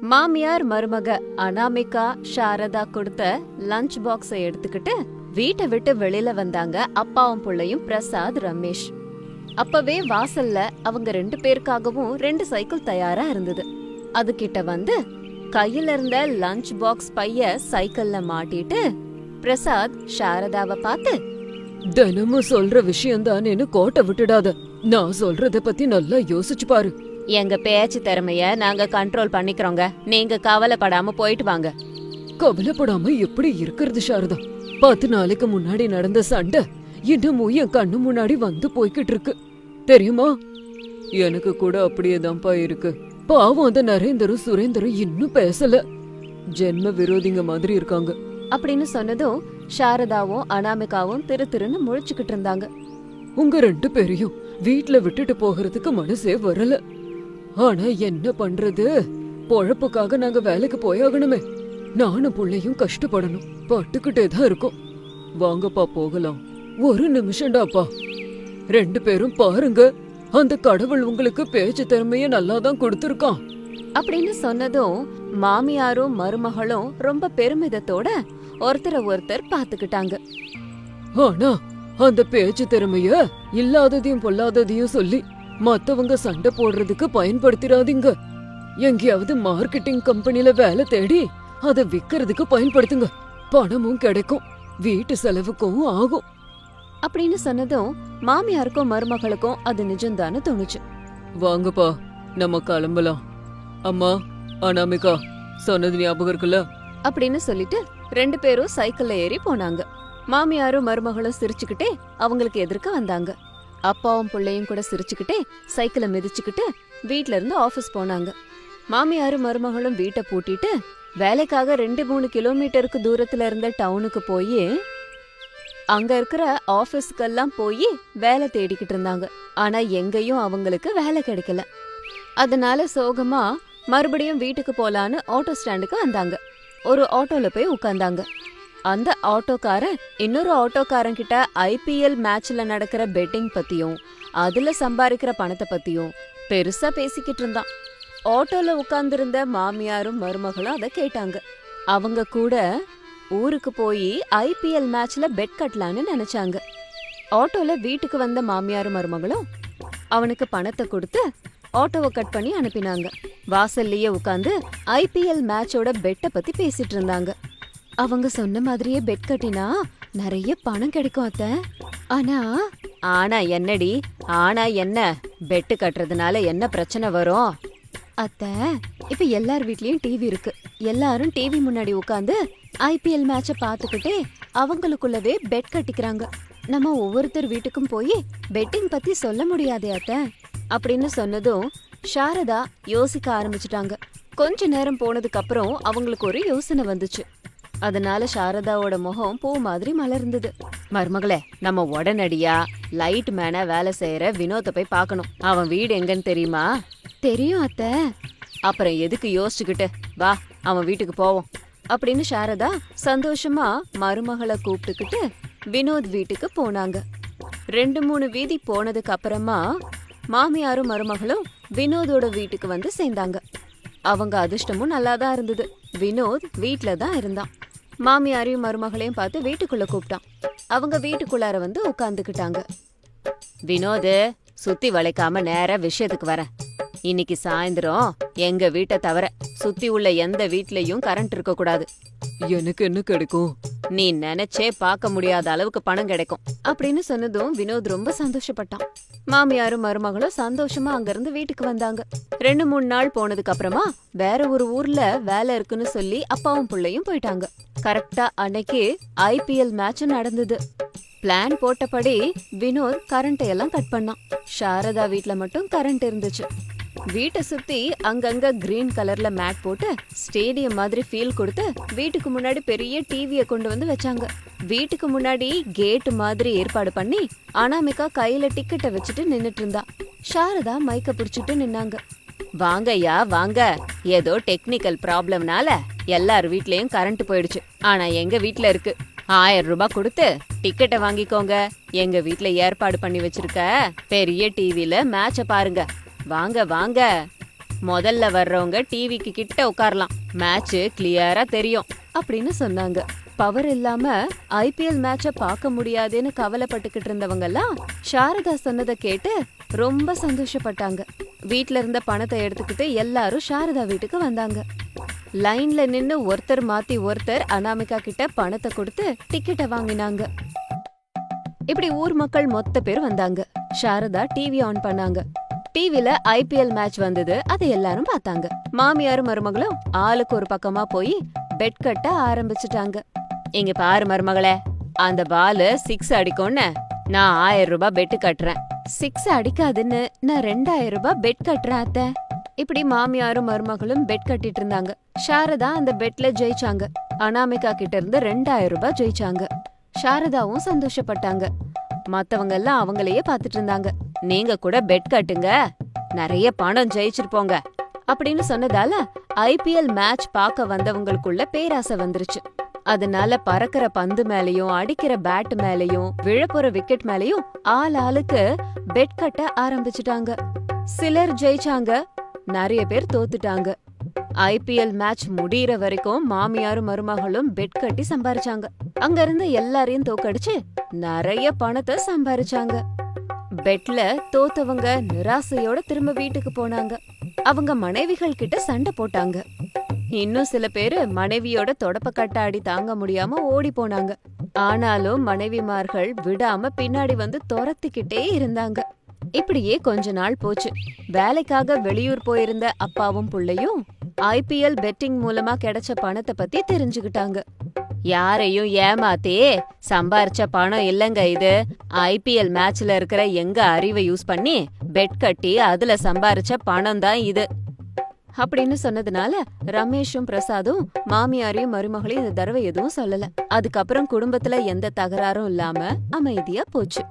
மாமியார் மருமக அனாமிகா சாரதா கொடுத்த லஞ்ச் பாக்ஸை எடுத்துக்கிட்டு வீட்டை விட்டு வெளியில வந்தாங்க அப்பாவும் பிள்ளையும் பிரசாத் ரமேஷ். அப்பவே வாசல்ல அவங்க ரெண்டு பேருக்காகவும் ரெண்டு சைக்கிள் தயாரா இருந்தது. அது கிட்ட வந்து கையில இருந்த லஞ்ச் பாக்ஸ் பைய சைக்கிள்ல மாட்டிட்டு பிரசாத் சாரதாவை பார்த்து தினமும் சொல்ற விஷயம் தானேன்னு கோட்டை விட்டுடாத. நான் சொல்றத பத்தி நல்லா யோசிச்சு பாரு. எங்க பேச்சு திறமைய நாங்க கண்ட்ரோல் பண்ணிக்கிறோங்க. நீங்க கவலைப்படாம போயிட்டு வாங்க. கவலைப்படாம எப்படி இருக்கிறது சாரதா? பத்து நாளைக்கு முன்னாடி நடந்த சண்டை இன்னமும் என் கண்ணு முன்னாடி வந்து போய்கிட்டு இருக்கு. தெரியுமா? எனக்கு கூட அப்படியேதான்ப்பா இருக்கு. பாவம் அந்த நரேந்தரும் சுரேந்தரும் இன்னும் பேசல. ஜென்ம விரோதிங்க மாதிரி இருக்காங்க. அப்படின்னு சொன்னதும் சாரதாவும் அனாமிகாவும் திரு திருன்னு முழிச்சுக்கிட்டு இருந்தாங்க. உங்க ரெண்டு பேரையும் வீட்ல விட்டுட்டு போகிறதுக்கு மனசே வரல. ஆனா என்ன பண்றது? பொழப்புக்காக நாங்க வேலைக்கு போயாகணுமே. நானும் புள்ளையும் கஷ்டப்படணும். பட்டுக்கிட்டே தான் இருக்கோம். வாங்கப்பா போகலாம். ஒரு நிமிஷம்டாப்பா. ரெண்டு பேரும் பாருங்க. அந்த கடவுள் உங்களுக்கு பேச்சு திறமைய நல்லா தான் கொடுத்துருக்கான். அப்படின்னு சொன்னதும் மாமியாரும் மருமகளும் ரொம்ப பெருமிதத்தோட ஒருத்தரை ஒருத்தர் பாத்துக்கிட்டாங்க ஆனா அந்த பேச்சு திறமைய இல்லாததையும் பொல்லாததையும் சொல்லி மத்தவங்க சண்டை போடுறதுக்கு பயன்படுத்திடாதீங்க எங்கேயாவது மார்க்கெட்டிங் கம்பெனில வேலை தேடி அதை விக்கிறதுக்கு பயன்படுத்துங்க. பணமும் கிடைக்கும். வீட்டு செலவுக்கும் ஆகும். அப்படின்னு சொன்னதும் மாமியாருக்கும் மருமகளுக்கும் அது நிஜம்தான்னு தோணுச்சு. வாங்கப்பா நம்ம கிளம்பலாம். அம்மா அனாமிகா சொன்னது ஞாபகம் இருக்குல்ல? அப்படின்னு சொல்லிட்டு ரெண்டு பேரும் சைக்கிள்ல ஏறி போனாங்க. மாமியாரும் மருமகளும் சிரிச்சுக்கிட்டே அவங்களுக்கு எதிர்க்க வந்தாங்க. அப்பாவும் பிள்ளையும் கூட சிரிச்சுக்கிட்டே சைக்கிளை மிதிச்சுக்கிட்டு வீட்ல இருந்து ஆபீஸ் போனாங்க. மாமியாரும் மருமகளும் வீட்டை பூட்டிட்டு வேலைக்காக ரெண்டு மூணு கிலோமீட்டருக்கு தூரத்துல இருந்த டவுனுக்கு போய் அங்க இருக்கிற ஆபீஸ்க்கெல்லாம் போய் வேலை தேடிக்கிட்டு இருந்தாங்க. ஆனா எங்கேயும் அவங்களுக்கு வேலை கிடைக்கல. அதனால சோகமா மறுபடியும் வீட்டுக்கு போலான்னு ஆட்டோ ஸ்டாண்டுக்கு வந்தாங்க. ஒரு ஆட்டோல போய் உட்காந்தாங்க அந்த ஆட்டோக்காரன் இன்னொரு ஆட்டோக்காரன் கிட்ட ஐபிஎல் மேட்ச்ல நடக்கிற பெட்டிங் பத்தியும் அதுல சம்பாதிக்கிற பணத்தை பத்தியும் பெருசா பேசிக்கிட்டு இருந்தான். ஆட்டோல உட்கார்ந்திருந்த மாமியாரும் மருமகளும் அதை கேட்டாங்க. அவங்க கூட ஊருக்கு போய் ஐபிஎல் மேட்ச்ல பெட் கட்டலான்னு நினைச்சாங்க. ஆட்டோல வீட்டுக்கு வந்த மாமியாரும் மருமகளும் அவனுக்கு பணத்தை கொடுத்து ஆட்டோவை கட் பண்ணி அனுப்பினாங்க. வாசல்லையே உட்காந்து ஐபிஎல் மேட்சோட பெட்டை பத்தி பேசிட்டு இருந்தாங்க. அவங்க சொன்ன மாதிரியே பெட் கட்டினா நிறைய பணம் கிடைக்கும் அத்த. ஆனா ஆனா என்னடி? ஆனா என்ன? பெட்டு கட்டுறதுனால என்ன பிரச்சனை வரும்? அத்த இப்ப எல்லார் வீட்லயும் டிவி இருக்கு. எல்லாரும் டிவி முன்னாடி உட்காந்து ஐபிஎல் மேட்ச பாத்துக்கிட்டே அவங்களுக்குள்ளவே பெட் கட்டிக்கிறாங்க. நம்ம ஒவ்வொருத்தர் வீட்டுக்கும் போய் பெட்டிங் பத்தி சொல்ல முடியாதே அத்த. அப்படின்னு சொன்னதும் சாரதா யோசிக்க ஆரம்பிச்சிட்டாங்க. கொஞ்ச நேரம் போனதுக்கு அப்புறம் அவங்களுக்கு ஒரு யோசனை வந்துச்சு. அதனால சாரதாவோட முகம் பூ மாதிரி மலர்ந்தது. மருமகளே நம்ம உடனடியா லைட் மேன வேலை செய்யற வினோத்தை போய் பார்க்கணும். அவன் வீடு எங்கன்னு தெரியுமா? தெரியும் அத்த. அப்புறம் எதுக்கு யோசிச்சுக்கிட்டு வா அவன் வீட்டுக்கு போவோம். அப்படின்னு சாரதா சந்தோஷமா மருமகளை கூப்பிட்டுக்கிட்டு வினோத் வீட்டுக்கு போனாங்க. ரெண்டு மூணு வீதி போனதுக்கு அப்புறமா மாமியாரும் மருமகளும் வினோதோட வீட்டுக்கு வந்து சேர்ந்தாங்க. அவங்க அதிர்ஷ்டமும் நல்லா தான் இருந்தது. வினோத் வீட்ல தான் இருந்தான். மாமியாரையும் மருமகளையும் பார்த்து வீட்டுக்குள்ள கூப்பிட்டான். அவங்க வீட்டுக்குள்ளார வந்து உட்காந்துக்கிட்டாங்க வினோது சுத்தி வளைக்காம நேரா விஷயத்துக்கு வரேன் இன்னைக்கு சாயந்தரம் எங்க வீட்டை தவிர சுத்தி உள்ள எந்த வீட்லயும் கரண்ட் இருக்க கூடாது. எனக்கு என்ன கிடைக்கும்? நீ நினைச்சே பார்க்க முடியாத அளவுக்கு பணம் கிடைக்கும். அப்படின்னு சொன்னதும் வினோத் ரொம்ப சந்தோஷப்பட்டான். மாமியாரும் மருமகளும் சந்தோஷமா அங்கிருந்து வீட்டுக்கு வந்தாங்க. ரெண்டு மூணு நாள் போனதுக்கு அப்புறமா வேற ஒரு ஊர்ல வேலை இருக்குன்னு சொல்லி அப்பாவும் பிள்ளையும் போயிட்டாங்க. கரெக்டா அன்னைக்கு ஐபிஎல் மேட்ச் நடந்தது. பிளான் போட்டபடி வினோத் கரண்ட் எல்லாம் கட் பண்ணான். சாரதா வீட்ல மட்டும் கரண்ட் இருந்துச்சு. வீட்டை சுத்தி அங்கங்க கிரீன் கலர்ல மேட் போட்டு ஸ்டேடியம் மாதிரி ஃபீல் கொடுத்து வீட்டுக்கு முன்னாடி பெரிய டிவியை கொண்டு வந்து வச்சாங்க. வீட்டுக்கு முன்னாடி கேட் மாதிரி ஏற்பாடு பண்ணி அனாமிகா கையில டிக்கெட்டை வச்சுட்டு நின்னுட்டு இருந்தா. சாரதா மைக்க பிடிச்சிட்டு நின்னாங்க. வாங்கய்யா வாங்க. ஏதோ டெக்னிக்கல் ப்ராப்ளம்னால எல்லார் வீட்லயும் கரண்ட் போயிடுச்சு. ஆனா எங்க வீட்ல இருக்கு. ஆயிரம் ரூபாய் கொடுத்து டிக்கெட்டை வாங்கிக்கோங்க. எங்க வீட்ல ஏற்பாடு பண்ணி வச்சிருக்க பெரிய டிவில மேட்ச பாருங்க. வாங்க வாங்க. முதல்ல வர்றவங்க டிவிக்கு கிட்ட உட்காரலாம். மேட்ச் கிளியரா தெரியும். அப்படின்னு சொன்னாங்க. பவர் இல்லாம ஐபிஎல் மேட்ச பார்க்க முடியாதுன்னு கவலைப்பட்டுக்கிட்டு இருந்தவங்க எல்லாம் சாரதா சொன்னதை கேட்டு ரொம்ப சந்தோஷப்பட்டாங்க. வீட்ல இருந்த பணத்தை எடுத்துக்கிட்டு எல்லாரும் சாரதா வீட்டுக்கு வந்தாங்க. லைன்ல நின்னு ஒருத்தர் மாத்தி ஒருத்தர் அனாமிகா கிட்ட பணத்தை கொடுத்து டிக்கெட்டை வாங்கினாங்க. இப்படி ஊர் மக்கள் மொத்த பேர் வந்தாங்க. சாரதா டிவி ஆன் பண்ணாங்க. டிவில ஐபிஎல் மேட்ச் வந்தது அதை எல்லாரும் பார்த்தாங்க. மாமியாரும் மருமகளும் ஆளுக்கு ஒரு பக்கமா போய் பெட் கட்ட ஆரம்பிச்சுட்டாங்க. இங்க பாரு மருமகளே அந்த பாலு சிக்ஸ் அடிக்கும்னு நான் ஆயிரம் ரூபாய் பெட் கட்டுறேன். சிக்ஸ் அடிக்காதுன்னு நான் ரெண்டாயிரம் ரூபாய் பெட் கட்டுறேன் அத்தை. இப்படி மாமியாரும் மருமகளும் பெட் கட்டிட்டு இருந்தாங்க. சாரதா அந்த பெட்ல ஜெயிச்சாங்க. அனாமிகா கிட்ட இருந்து ரெண்டாயிரம் ரூபாய் ஜெயிச்சாங்க. சாரதாவும் சந்தோஷப்பட்டாங்க. மத்தவங்க எல்லாம் அவங்களையே பாத்துட்டு இருந்தாங்க. நீங்க கூட பெட் கட்டுங்க. நிறைய பணம் ஜெயிச்சிருப்போங்க. அப்படின்னு சொன்னதால ஐபிஎல் மேட்ச் பார்க்க வந்தவங்களுக்குள்ள பேராசை வந்துருச்சு. அதனால பறக்கிற பந்து மேலயும் அடிக்கிற பேட் மேலயும் விழப்புற விக்கெட் மேலயும் ஆள் ஆளுக்கு பெட் கட்ட ஆரம்பிச்சிட்டாங்க. சிலர் ஜெயிச்சாங்க நிறைய பேர் தோத்துட்டாங்க. ஐபிஎல் மேட்ச் முடியற வரைக்கும் மாமியாரும் மருமகளும் பெட் கட்டி சம்பாரிச்சாங்க. அங்க இருந்து எல்லாரையும் தோக்கடிச்சு நிறைய பணத்தை சம்பாரிச்சாங்க. பெட்ல தோத்தவங்க நிராசையோட திரும்ப வீட்டுக்கு போனாங்க. அவங்க மனைவிகள் கிட்ட சண்டை போட்டாங்க. இன்னும் சில பேரு மனைவியோட தொடப்ப கட்டாடி தாங்க முடியாம ஓடி போனாங்க. ஆனாலும் மனைவிமார்கள் விடாம பின்னாடி வந்து துரத்திக்கிட்டே இருந்தாங்க. இப்படியே கொஞ்ச நாள் போச்சு. வேலைக்காக வெளியூர் போயிருந்த அப்பாவும் புள்ளையும் ஐபிஎல் பெட்டிங் மூலமா கிடைச்ச பணத்தை பத்தி தெரிஞ்சுக்கிட்டாங்க. யாரையும் ஏமாத்தி சம்பாரிச்ச பணம் இல்லங்க இது. ஐபிஎல் மேட்ச்ல இருக்கிற எங்க அறிவை யூஸ் பண்ணி பெட் கட்டி அதுல சம்பாரிச்ச பணம் தான் இது. அப்படின்னு சொன்னதுனால ரமேஷும் பிரசாதும் மாமியாரையும் மருமகளையும் இந்த தடவை எதுவும் சொல்லல. அதுக்கப்புறம் குடும்பத்துல எந்த தகராறும் இல்லாம அமைதியா போச்சு.